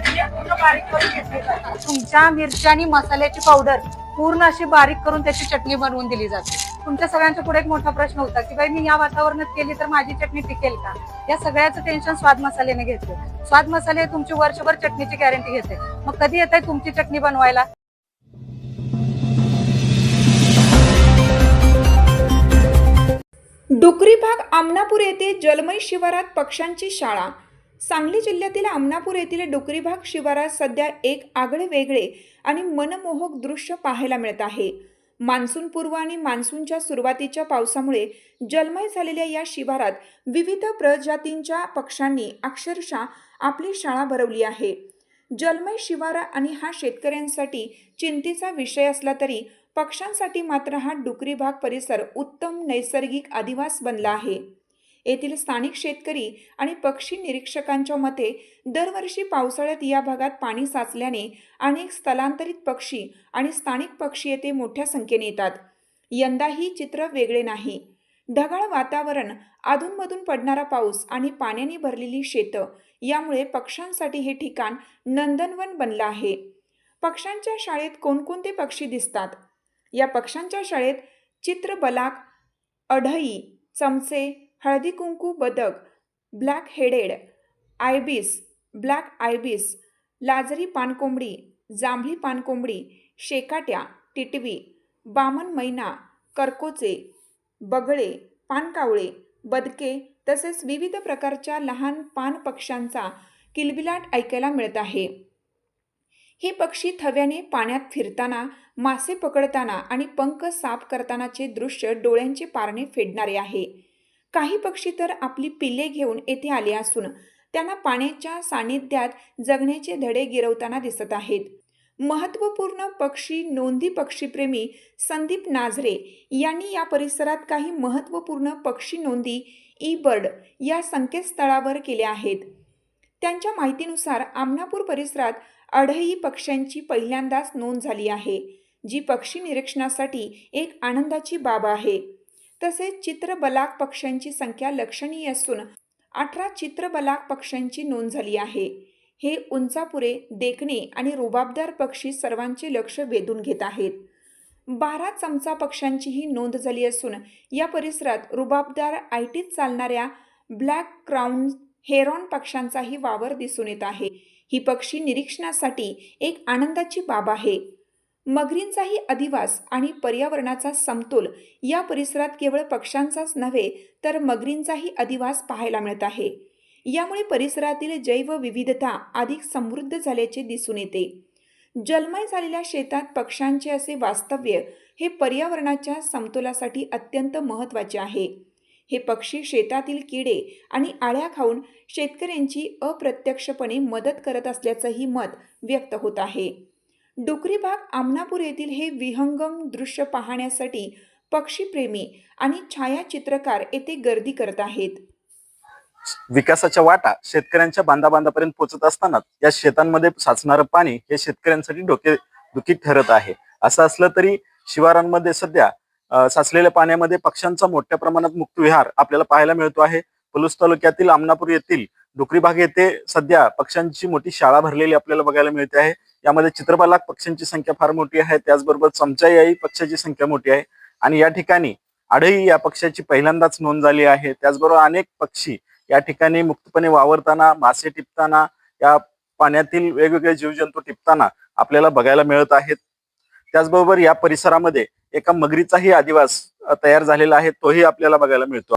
घेतली तुमच्या मिरच्या आणि मसाल्याची पावडर पूर्ण अशी बारीक करून त्याची चटणी बनवून दिली जाते. तुमच्या सगळ्यांच्या पुढे एक मोठा प्रश्न होता की बाई मी या वातावरणात केली तर माझी चटणी टिकेल का? या सगळ्याचं टेन्शन स्वाद मसाल्याने घेते स्वाद मसाले तुमची वर्षभर चटणीची गॅरंटी घेते. मग कधी येत आहे तुमची चटणी बनवायला? डुकरी भाग आमनापूर येथे जलमय शिवारात पक्ष्यांची शाळा. सांगली जिल्ह्यातील आमनापूर येथील डुकरी भाग शिवारात सध्या एक आगळे वेगळे आणि मनमोहक दृश्य पाहायला मिळत आहे. मान्सूनपूर्व आणि मान्सूनच्या सुरुवातीच्या पावसामुळे जलमय झालेल्या या शिवारात विविध प्रजातींच्या पक्ष्यांनी अक्षरशः आपली शाळा भरवली आहे. जलमय शिवारा आणि हा शेतकऱ्यांसाठी चिंतेचा विषय असला तरी पक्ष्यांसाठी मात्र हा डुकरी भाग परिसर उत्तम नैसर्गिक अधिवास बनला आहे. येथील स्थानिक शेतकरी आणि पक्षी निरीक्षकांच्या मते दरवर्षी पावसाळ्यात या भागात पाणी साचल्याने अनेक स्थलांतरित पक्षी आणि स्थानिक पक्षी येथे मोठ्या संख्येने येतात. यंदाही चित्र वेगळे नाही. ढगाळ वातावरण अधूनमधून पडणारा पाऊस आणि पाण्याने भरलेली शेतं यामुळे पक्ष्यांसाठी हे ठिकाण नंदनवन बनलं आहे. पक्ष्यांच्या शाळेत कोणकोणते पक्षी दिसतात? या पक्ष्यांच्या शाळेत चित्रबलाक अढई चमचे हळदी कुंकू बदक black headed ibis black ibis लाजरी पानकोंबडी जांभळी पानकोंबडी शेकाट्या टिटवी बामन मैना करकोचे बगळे पानकावळे बदके तसेच विविध प्रकारच्या लहान पान पक्ष्यांचा किलबिलाट ऐकायला मिळत आहे. हे पक्षी थव्याने पाण्यात फिरताना मासे पकडताना आणि पंख साफ करतानाचे दृश्य डोळ्यांचे पारणे फेडणारे आहे. काही पक्षी तर आपली पिल्ले घेऊन येथे आले असून त्यांना पाण्याच्या सानिध्यात जगण्याचे धडे गिरवताना दिसत आहेत. महत्त्वपूर्ण पक्षी नोंदी पक्षीप्रेमी संदीप नाझरे यांनी या परिसरात काही महत्त्वपूर्ण पक्षी नोंदी ई बर्ड या संकेतस्थळावर केल्या आहेत. त्यांच्या माहितीनुसार आमनापूर परिसरात अढई पक्ष्यांची पहिल्यांदाच नोंद झाली आहे जी पक्षी निरीक्षणासाठी एक आनंदाची बाब आहे. तसेच चित्रबलाक पक्ष्यांची संख्या लक्षणीय असून अठरा चित्रबलाक पक्ष्यांची नोंद झाली आहे. हे उंचापुरे देखणे आणि रुबाबदार पक्षी सर्वांचे लक्ष वेधून घेत आहेत. बारा चमचा पक्ष्यांचीही नोंद झाली असून या परिसरात रुबाबदार आयटीत चालणाऱ्या ब्लॅक क्राऊन हेरॉन पक्ष्यांचाही वावर दिसून येत आहे. ही पक्षी निरीक्षणासाठी एक आनंदाची बाब आहे. मगरींचाही अधिवास आणि पर्यावरणाचा समतोल या परिसरात केवळ पक्ष्यांचाच नव्हे तर मगरींचाही अधिवास पाहायला मिळत आहे. यामुळे परिसरातील जैवविविधता अधिक समृद्ध झाल्याचे दिसून येते. जलमय झालेल्या शेतात पक्ष्यांचे असे वास्तव्य हे पर्यावरणाच्या समतोलासाठी अत्यंत महत्त्वाचे आहे. हे पक्षी शेतातील किडे आणि आळ्या खाऊन शेतकऱ्यांची अप्रत्यक्षपणे मदत करत असल्याचंही मत व्यक्त होत आहे. डुकरी भाग आमनापूर येथील हे विहंगम दृश्य पाहण्यासाठी पक्षीप्रेमी आणि छायाचित्रकार येथे गर्दी करत आहेत. विकासाच्या वाटा शेतकऱ्यांच्या बांधाबांधापर्यंत पोहोचत असताना या शेतांमध्ये साचणारं पाणी हे शेतकऱ्यांसाठी डोके दुखी ठरत आहे. असं असलं तरी शिवारांमध्ये सध्या साचलेल्या पाण्यामध्ये पक्ष्यांचा मोठ्या प्रमाणात मुक्तविहार आपल्याला पाहायला मिळतो आहे. पलूस तालुक्यातील आमनापूर येथील डुकरी भाग येथे सध्या पक्ष्यांची मोठी शाळा भरलेली आपल्याला बघायला मिळते आहे. यामध्ये चित्रपालाक पक्ष्यांची संख्या फार मोठी आहे. त्याचबरोबर चमचाई पक्ष्याची संख्या मोठी आहे. आणि या ठिकाणी आढई या पक्ष्याची पहिल्यांदाच नोंद झाली आहे. त्याचबरोबर अनेक पक्षी या ठिकाणी मुक्तपणे वावरताना मासे टिपताना या पाण्यातील वेगवेगळे जीवजंतू टिपताना आपल्याला बघायला मिळत आहेत. त्याचबरोबर या परिसरामध्ये एका मगरीचाही आदिवास तयार झालेला आहे. तोही आपल्याला बघायला मिळतो.